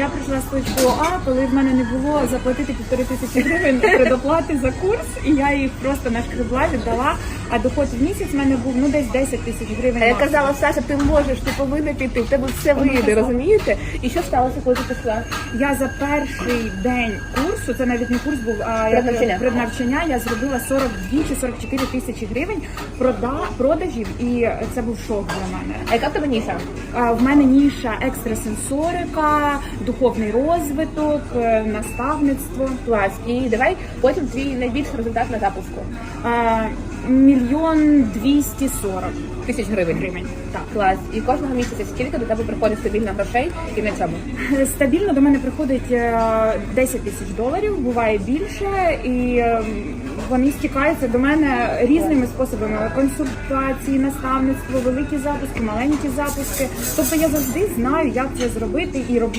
Я прийшла з точку А, коли в мене не було заплатити півтори тисячі гривень предоплати за курс, і я їх просто нашкребла, віддала. А доход в місяць в мене був ну десь 10 тисяч гривень. А я казала, Саша, ти можеш, ти повинна піти, в тебе все вийде, розумієте? І що сталося, коли ти пішла? Я за перший день курсу, це навіть не курс був, а як Преднавчання. преднавчання, я зробила 42 чи 44 тисячі гривень прода, продажів, і це був шок для мене. А яка в тебе ніша? А, В мене ніша екстрасенсорика, духовний розвиток, е, наставництво. Клас. І давай потім твій найбільший результат на запуску. Мільйон двісті сорок Тисяч гривень. гривень. Так. Клас. І кожного місяця скільки до тебе приходить стабільно грошей і на цьому? Стабільно до мене приходить е, 10 тисяч доларів, буває більше, і е, вони стікаються до мене різними способами: консультації, наставництво, великі запуски, маленькі запуски. Тобто я завжди знаю, як це зробити і роблю